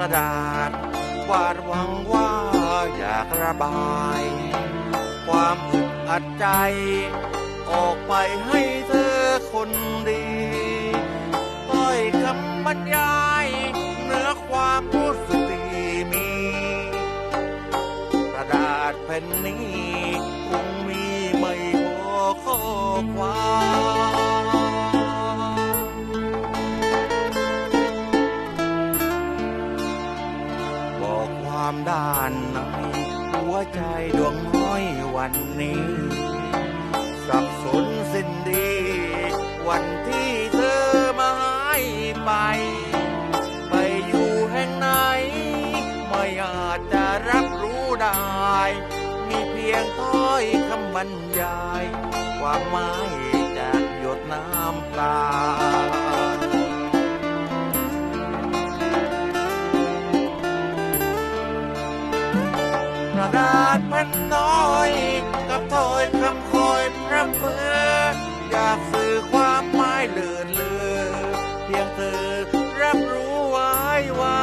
ระดาษ วาดหวังว่าอยากระบาย ความอึดอัดใจ ออกไปให้เธอคนดีต้อยคำบรรยายเหนือความรู้สึกที่มี กระดาษแผ่นนี้คงมีไม่พอข้อความามด้านในหัวใจดวงน้อยวันนี้ สับสนสิ้นดี วันที่เธอมาหายไป ไปอยู่แห่งไหน ไม่อาจจะรับรู้ได้ มีเพียงถ้อยคำบรรยาย ความหมายจากหยดน้ำตา กระดาษมันน้อยกับถอยคำคอยพร่ำเพื่ออยากสื่อความหมายเลื่อนเลือเพียงเธอรับรู้ไว้ว่า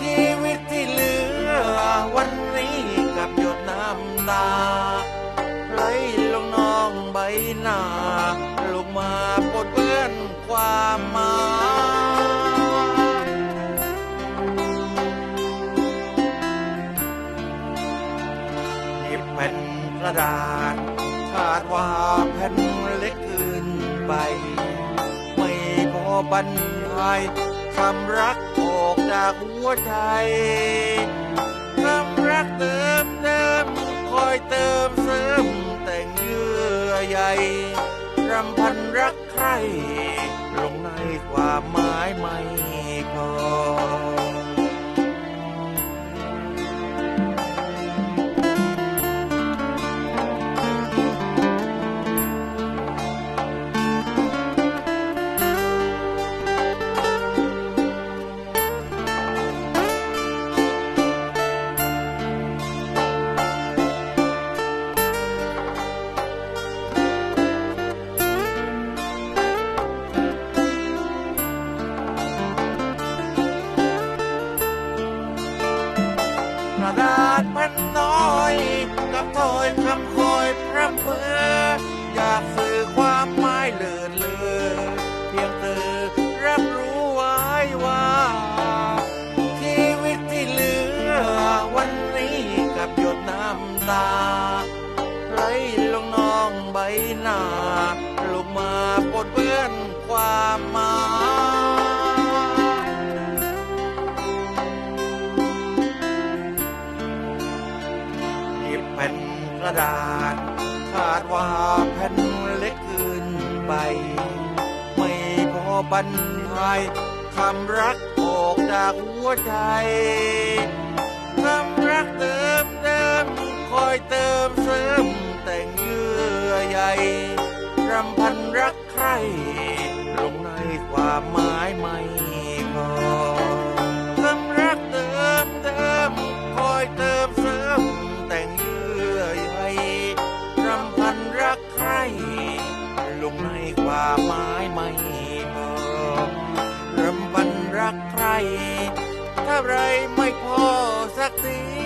ชีวิตที่เหลือวันนี้กับหยดน้ำตาาษคาดว่าแผ่นเล็กเกินไป ไม่พอบรรยายคำรักออกจากหัวใจคำรักเติมเติมคอยเติมเสริมแต่งเยื่อใยรำพันรักใครลงในความหมายไม่พอ กระดาษแผ่นน้อยกับถอยคำคอยพร่ำเพรื่ออยากสื่อความหมายเลื่อนเลือเพียงเธอรับรู้ไว้ว่า ชีวิตที่เหลือวันนี้กับหยดน้ำตาไหลลงน้องใบหน้าลงมาปดเปื้อนความหมาาดว่าแผ่นเล็กเกินไป ไม่พอบรรยายคำรักออกจากหัวใจคำรักเติมเติมคอยเติมเสริมแต่งเยื่อใยรำพันรักใครลงในความหมายไม่ รักใคร ถ้าไรไม่พอสักที